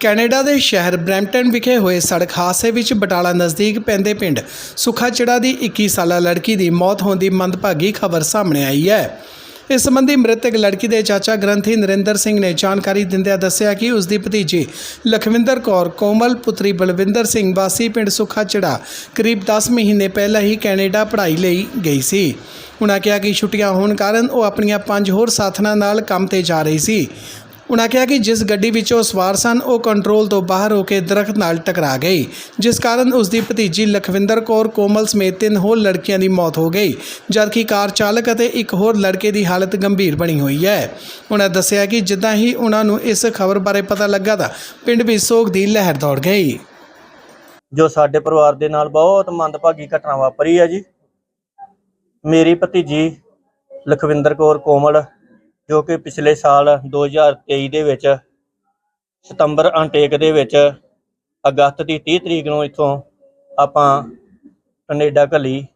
Canada ਦੇ ਸ਼ਹਿਰ Brampton ਵਿਖੇ ਹੋਏ ਸੜਕ ਹਾਦਸੇ ਵਿੱਚ ਬਟਾਲਾ ਨਜ਼ਦੀਕ ਪੈਂਦੇ ਪਿੰਡ ਸੁਖਾਚੜਾ ਦੀ 21 ਸਾਲਾ ਲੜਕੀ ਦੀ ਮੌਤ ਹੋਣ ਦੀ ਮੰਦਭਾਗੀ ਖਬਰ ਸਾਹਮਣੇ ਆਈ ਹੈ। ਇਸ ਸੰਬੰਧੀ ਮ੍ਰਿਤਕ ਲੜਕੀ ਦੇ ਚਾਚਾ ਗ੍ਰੰਥੀ ਨਰਿੰਦਰ ਸਿੰਘ ਨੇ ਜਾਣਕਾਰੀ ਦਿੰਦਿਆਂ ਦੱਸਿਆ ਕਿ ਉਸ ਦੀ ਭਤੀਜੀ ਲਖਵਿੰਦਰ ਕੌਰ ਕੋਮਲ, ਪੁੱਤਰੀ ਬਲਵਿੰਦਰ ਸਿੰਘ ਵਾਸੀ ਪਿੰਡ ਸੁਖਾਚੜਾ ਕਰੀਬ 10 ਮਹੀਨੇ ਪਹਿਲਾਂ ਹੀ ਕੈਨੇਡਾ ਪੜ੍ਹਾਈ ਲਈ ਗਈ ਸੀ। ਉਨ੍ਹਾਂ ਕਿਹਾ ਕਿ ਛੁੱਟੀਆਂ ਹੋਣ ਕਾਰਨ ਉਹ ਆਪਣੀਆਂ ਪੰਜ ਹੋਰ ਸਾਥਣਾਂ ਨਾਲ ਕੰਮ ਤੇ ਜਾ ਰਹੀ ਸੀ। ਉਨ੍ਹਾਂ ਕਿਹਾ ਕਿ ਜਿਸ ਗੱਡੀ ਵਿੱਚ ਉਹ ਸਵਾਰ ਸਨ, ਉਹ ਕੰਟਰੋਲ ਤੋਂ ਬਾਹਰ ਹੋ ਕੇ ਦਰਖਤ ਨਾਲ ਟਕਰਾ ਗਈ, ਜਿਸ ਕਾਰਨ ਉਸ ਦੀ ਭਤੀਜੀ ਲਖਵਿੰਦਰ ਕੌਰ ਕੋਮਲ ਸਮੇਤ ਤਿੰਨ ਹੋਰ ਲੜਕੀਆਂ ਦੀ ਮੌਤ ਹੋ ਗਈ, ਜਦਕਿ ਕਾਰ ਚਾਲਕ ਅਤੇ ਇੱਕ ਹੋਰ ਲੜਕੇ ਦੀ ਹਾਲਤ ਗੰਭੀਰ ਬਣੀ ਹੋਈ ਹੈ। ਉਨ੍ਹਾਂ ਦੱਸਿਆ ਕਿ ਜਿੱਦਾਂ ਹੀ ਉਨ੍ਹਾਂ ਨੂੰ ਇਸ ਖਬਰ ਬਾਰੇ ਪਤਾ ਲੱਗਾ ਤਾਂ ਪਿੰਡ ਵਿੱਚ ਸੋਗ ਦੀ ਲਹਿਰ ਦੌੜ ਗਈ। ਜੋ ਸਾਡੇ ਪਰਿਵਾਰ ਦੇ ਨਾਲ ਬਹੁਤ ਮੰਦਭਾਗੀ ਘਟਨਾ ਵਾਪਰੀ ਹੈ ਜੀ। ਮੇਰੀ ਭਤੀਜੀ ਲਖਵਿੰਦਰ ਕੌਰ ਕੋਮਲ ਜੋ ਕਿ ਪਿਛਲੇ ਸਾਲ 2023 ਦੇ ਵਿੱਚ ਸਤੰਬਰ ਅਨਟੇਕ ਦੇ ਵਿੱਚ ਅਗਸਤ ਦੀ 30 ਤਰੀਕ ਨੂੰ ਇੱਥੋਂ ਆਪਾਂ ਕੈਨੇਡਾ ਘੱਲੀ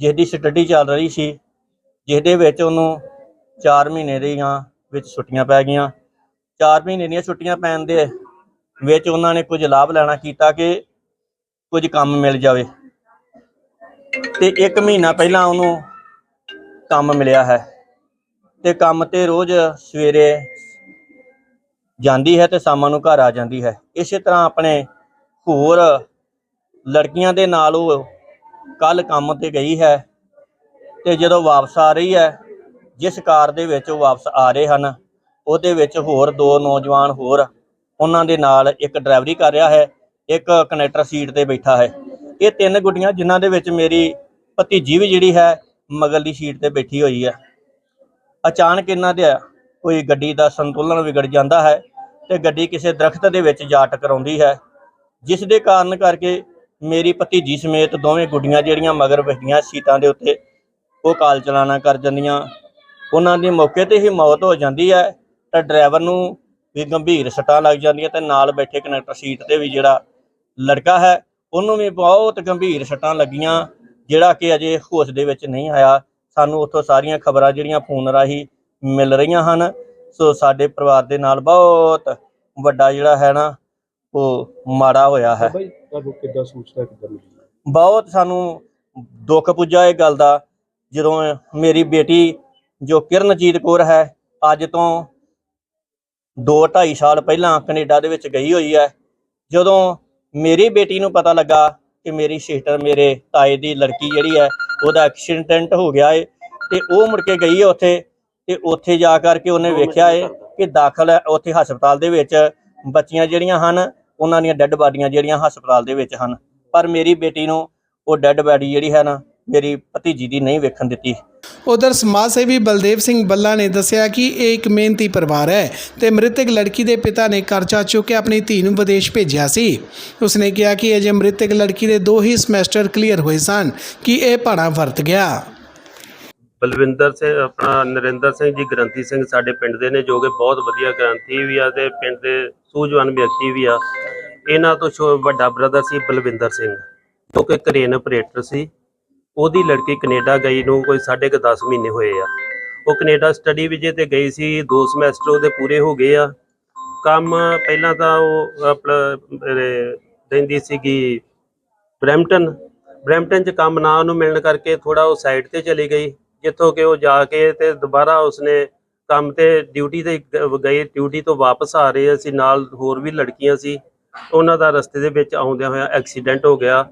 ਜਿਹਦੀ ਸਟੱਡੀ ਚੱਲ ਰਹੀ ਸੀ ਜਿਹਦੇ ਵਿੱਚ ਉਹਨੂੰ 4 ਮਹੀਨੇ ਦੀਆਂ ਵਿੱਚ ਛੁੱਟੀਆਂ ਪੈ ਗਈਆਂ। 4 ਮਹੀਨੇ ਦੀਆਂ ਛੁੱਟੀਆਂ ਪੈਣ ਦੇ ਵਿੱਚ ਉਹਨਾਂ ਨੇ ਕੁਝ ਲਾਭ ਲੈਣਾ ਕੀਤਾ ਕਿ ਕੁਝ ਕੰਮ ਮਿਲ ਜਾਵੇ। ਤੇ 1 ਮਹੀਨਾ ਪਹਿਲਾਂ ਉਹਨੂੰ ਕੰਮ ਮਿਲਿਆ ਹੈ। ਤੇ ਕੰਮ ਤੇ ਰੋਜ਼ ਸਵੇਰੇ ਜਾਂਦੀ ਹੈ ਤੇ ਸ਼ਾਮਾਂ ਨੂੰ ਘਰ ਆ ਜਾਂਦੀ ਹੈ। ਇਸੇ ਤਰ੍ਹਾਂ ਆਪਣੇ ਹੋਰ ਲੜਕੀਆਂ ਦੇ ਨਾਲ ਉਹ ਕੱਲ ਕੰਮ ਤੇ ਗਈ ਹੈ ਤੇ ਜਦੋਂ ਵਾਪਸ ਆ ਰਹੀ ਹੈ, ਜਿਸ ਕਾਰ ਦੇ ਵਿੱਚ ਉਹ ਵਾਪਸ ਆ ਰਹੇ ਹਨ, ਉਹਦੇ ਵਿੱਚ ਹੋਰ ਦੋ ਨੌਜਵਾਨ ਹੋਰ ਉਹਨਾਂ ਦੇ ਨਾਲ ਇੱਕ ਡਰਾਈਵਰੀ ਕਰ ਰਿਹਾ ਹੈ, ਇੱਕ ਕਨੈਕਟਰ ਸੀਟ ਤੇ ਬੈਠਾ ਹੈ। ਇਹ ਤਿੰਨ ਗੁੱਡੀਆਂ ਜਿਨ੍ਹਾਂ ਦੇ ਵਿੱਚ ਮੇਰੀ ਭਤੀਜੀ ਵੀ ਜਿਹੜੀ ਹੈ, ਮਗਰਲੀ ਸੀਟ ਤੇ ਬੈਠੀ ਹੋਈ ਹੈ। ਅਚਾਨਕ ਇਹਨਾਂ ਦੇ ਕੋਈ ਗੱਡੀ ਦਾ ਸੰਤੁਲਨ ਵਿਗੜ ਜਾਂਦਾ ਹੈ ਤੇ ਗੱਡੀ ਕਿਸੇ ਦਰਖਤ ਦੇ ਵਿੱਚ ਜਾ ਟਕਰਾਉਂਦੀ ਹੈ, ਜਿਸ ਦੇ ਕਾਰਨ ਕਰਕੇ ਮੇਰੀ ਭਤੀਜੀ ਸਮੇਤ ਦੋਵੇਂ ਗੁੱਡੀਆਂ ਜਿਹੜੀਆਂ ਮਗਰ ਬੈਠੀਆਂ ਸੀਟਾਂ ਦੇ ਉੱਤੇ, ਉਹ ਕਾਲ ਚਲਾਣਾ ਕਰ ਜਾਂਦੀਆਂ। ਉਹਨਾਂ ਦੀ ਮੌਕੇ ਤੇ ਹੀ ਮੌਤ ਹੋ ਜਾਂਦੀ ਹੈ ਤਾਂ ਡਰਾਈਵਰ ਨੂੰ ਵੀ ਗੰਭੀਰ ਸੱਟਾਂ ਲੱਗ ਜਾਂਦੀਆਂ ਤੇ ਨਾਲ ਬੈਠੇ ਕਨੈਕਟਰ ਸੀਟ ਤੇ ਵੀ ਜਿਹੜਾ ਲੜਕਾ ਹੈ, ਉਹਨੂੰ ਵੀ ਬਹੁਤ ਗੰਭੀਰ ਸੱਟਾਂ ਲੱਗੀਆਂ, ਜਿਹੜਾ ਕਿ ਅਜੇ ਹੋਸ਼ ਦੇ ਵਿੱਚ ਨਹੀਂ ਆਇਆ। ਸਾਨੂੰ ਉੱਥੋਂ ਸਾਰੀਆਂ ਖਬਰਾਂ ਜਿਹੜੀਆਂ ਫੋਨ ਰਾਹੀਂ ਮਿਲ ਰਹੀਆਂ ਹਨ। ਸੋ ਸਾਡੇ ਪਰਿਵਾਰ ਦੇ ਨਾਲ ਬਹੁਤ ਵੱਡਾ ਜਿਹੜਾ ਹੈ ਨਾ ਉਹ ਮਾੜਾ ਹੋਇਆ ਹੈ। ਬਾਈ ਤੁਹਾਨੂੰ ਕਿੱਦਾਂ ਸੂਚਨਾ ਕਿੱਦਾਂ ਮਿਲੀ? ਬਹੁਤ ਸਾਨੂੰ ਦੁੱਖ ਪੁੱਜਾ ਇਹ ਗੱਲ ਦਾ। ਜਦੋਂ ਮੇਰੀ ਬੇਟੀ ਜੋ ਕਿਰਨਜੀਤ ਕੌਰ ਹੈ ਅੱਜ ਤੋਂ 2.5 ਸਾਲ ਪਹਿਲਾਂ ਕੈਨੇਡਾ ਦੇ ਵਿੱਚ ਗਈ ਹੋਈ ਹੈ ਜਦੋਂ ਮੇਰੀ ਬੇਟੀ ਨੂੰ ਪਤਾ ਲੱਗਾ ਕਿ ਮੇਰੀ ਸਿਸਟਰ ਮੇਰੇ ਤਾਏ ਦੀ ਲੜਕੀ ਜਿਹੜੀ ਹੈ ਉਹਦਾ ਐਕਸੀਡੈਂਟ ਹੋ ਗਿਆ ਏ ਤੇ ਉਹ ਮੁੜ ਕੇ ਗਈ ਉੱਥੇ ਤੇ ਉੱਥੇ ਜਾ ਕਰਕੇ ਉਹਨੇ ਵੇਖਿਆ ਏ ਕਿ ਦਾਖਲ ਹੈ ਉੱਥੇ ਹਸਪਤਾਲ ਦੇ ਵਿੱਚ ਬੱਚੀਆਂ ਜਿਹੜੀਆਂ ਹਨ ਉਹਨਾਂ ਦੀਆਂ ਡੈੱਡ ਬਾਡੀਆਂ ਜਿਹੜੀਆਂ ਹਸਪਤਾਲ ਦੇ ਵਿੱਚ ਹਨ। ਪਰ ਮੇਰੀ ਬੇਟੀ ਨੂੰ ਉਹ ਡੈੱਡ ਬਾਡੀ ਜਿਹੜੀ ਹੈ ਨਾ ਮੇਰੀ ਭਤੀਜੀ ਦੀ ਨਹੀਂ ਵੇਖਣ ਦਿੱਤੀ। ਉਧਰ ਸਮਾਜ ਸੇਵੀ ਬਲਦੇਵ ਸਿੰਘ ਬੱਲਾ ਨੇ ਦੱਸਿਆ ਕਿ ਇਹ ਇੱਕ ਮਿਹਨਤੀ ਪਰਿਵਾਰ ਹੈ ਤੇ ਮ੍ਰਿਤਕ ਲੜਕੀ ਦੇ ਪਿਤਾ ਨੇ ਕਰਜ਼ਾ ਚੁੱਕ ਕੇ ਆਪਣੀ ਧੀ ਨੂੰ ਵਿਦੇਸ਼ ਭੇਜਿਆ ਸੀ। ਉਸਨੇ ਕਿਹਾ ਕਿ ਅਜੇ ਮ੍ਰਿਤਕ ਲੜਕੀ ਦੇ ਦੋ ਹੀ ਸਮੈਸਟਰ ਕਲੀਅਰ ਹੋਏ ਸਨ ਕਿ ਇਹ ਭਾਣਾ ਵਰਤ ਗਿਆ। ਬਲਵਿੰਦਰ ਸਿੰਘ, ਆਪਣਾ ਨਰਿੰਦਰ ਸਿੰਘ ਜੀ, ਗ੍ਰੰਥੀ ਸਿੰਘ ਸਾਡੇ ਪਿੰਡ ਦੇ ਨੇ, ਜੋ ਕਿ ਬਹੁਤ ਵਧੀਆ ਗ੍ਰੰਥੀ ਵੀ ਆ ਤੇ ਪਿੰਡ ਦੇ ਸੂਝਵਾਨ ਵਿਅਕਤੀ ਵੀ ਆ। ਇਹਨਾਂ ਤੋਂ ਵੱਡਾ ਬ੍ਰਦਰ ਸੀ ਬਲਵਿੰਦਰ ਸਿੰਘ। ਜੋ ਕਿ ਕਰੇਨ ਆਪਰੇਟਰ ਸੀ। ਉਹਦੀ ਲੜਕੀ ਕੈਨੇਡਾ ਗਈ ਨੂੰ ਕੋਈ ਸਾਢੇ ਕੁ 10 ਮਹੀਨੇ ਹੋਏ ਆ। ਉਹ ਕੈਨੇਡਾ ਸਟੱਡੀ ਵੀਜ਼ੇ ਤੇ ਗਈ ਸੀ, ਦੋ ਸਮੈਸਟਰ ਉਹਦੇ ਪੂਰੇ ਹੋ ਗਏ ਆ। ਕੰਮ ਪਹਿਲਾਂ ਤਾਂ ਉਹ ਆਪਣਾ ਰਹਿੰਦੀ ਸੀਗੀ ਬਰੈਂਪਟਨ। ਬਰੈਂਪਟਨ 'ਚ ਕੰਮ ਨਾ ਉਹਨੂੰ ਮਿਲਣ ਕਰਕੇ ਥੋੜਾ ਉਹ ਸਾਈਡ ਤੇ ਚਲੀ ਗਈ, ਜਿੱਥੋਂ ਕਿ ਉਹ ਜਾ ਕੇ ਤੇ ਦੁਬਾਰਾ ਉਸਨੇ ਕੰਮ ਤੇ ਡਿਊਟੀ ਤੇ ਗਏ ਡਿਊਟੀ ਤੋਂ ਵਾਪਸ ਆ ਰਹੇ ਸੀ ਨਾਲ ਹੋਰ ਵੀ ਲੜਕੀਆਂ ਸੀ। ਉਹਨਾਂ ਦਾ ਰਸਤੇ ਦੇ ਵਿੱਚ ਆਉਂਦਿਆਂ ਹੋਇਆ ਐਕਸੀਡੈਂਟ ਹੋ ਗਿਆ।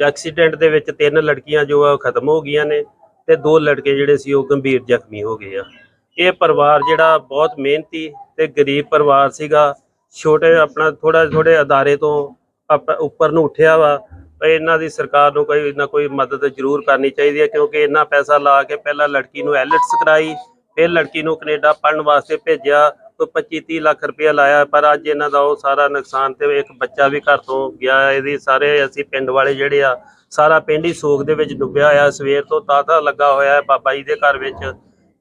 ਐਕਸੀਡੈਂਟ ਦੇ ਵਿੱਚ ਤਿੰਨ ਲੜਕੀਆਂ ਜੋ ਆ ਉਹ ਖਤਮ ਹੋ ਗਈਆਂ ਨੇ ਤੇ ਦੋ ਲੜਕੇ ਜਿਹੜੇ ਸੀ ਉਹ ਗੰਭੀਰ ਜ਼ਖਮੀ ਹੋ ਗਏ ਆ। ਇਹ ਪਰਿਵਾਰ ਜਿਹੜਾ ਬਹੁਤ ਮਿਹਨਤੀ ਤੇ ਗਰੀਬ ਪਰਿਵਾਰ ਸੀਗਾ, ਛੋਟੇ ਆਪਣਾ ਥੋੜਾ ਥੋੜੇ ਅਦਾਰੇ ਤੋਂ ਆਪ- ਉੱਪਰ ਨੂੰ ਉੱਠਿਆ ਵਾ ਇਹਨਾਂ ਦੀ ਸਰਕਾਰ ਨੂੰ ਕੋਈ ਨਾ ਕੋਈ ਮਦਦ ਜ਼ਰੂਰ ਕਰਨੀ ਚਾਹੀਦੀ ਹੈ ਕਿਉਂਕਿ ਇੰਨਾ ਪੈਸਾ ਲਾ ਕੇ ਪਹਿਲਾਂ ਲੜਕੀ ਨੂੰ ਐਲਟਸ ਕਰਾਈ, ਫਿਰ ਲੜਕੀ ਨੂੰ ਕੈਨੇਡਾ ਪੜਨ ਵਾਸਤੇ ਭੇਜਿਆ 25 30 ਲੱਖ ਰੁਪਇਆ ਲਾਇਆ, ਪਰ ਅੱਜ ਇਹਨਾਂ ਦਾ ਉਹ ਸਾਰਾ ਨੁਕਸਾਨ ਤੇ ਇੱਕ ਬੱਚਾ ਵੀ ਘਰ ਤੋਂ ਗਿਆ ਇਹਦੀ ਸਾਰੇ ਅਸੀਂ ਪਿੰਡ ਵਾਲੇ ਜਿਹੜੇ ਆ, ਸਾਰਾ ਪਿੰਡ ਹੀ ਸੋਗ ਦੇ ਵਿੱਚ ਡੁੱਬਿਆ ਹੋਇਆ। ਸਵੇਰ ਤੋਂ ਤਾਤਾ ਲੱਗਾ ਹੋਇਆ ਹੈ ਬਾਬਾ ਜੀ ਦੇ ਘਰ ਵਿੱਚ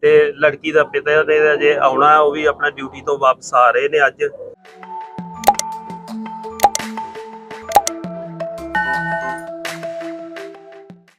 ਤੇ ਲੜਕੀ ਦਾ ਪਿਤਾ ਨੇ ਅਜੇ ਆਉਣਾ ਉਹ ਵੀ ਆਪਣਾ ਡਿਊਟੀ ਤੋਂ ਵਾਪਸ ਆ ਰਹੇ ਨੇ ਅੱਜ।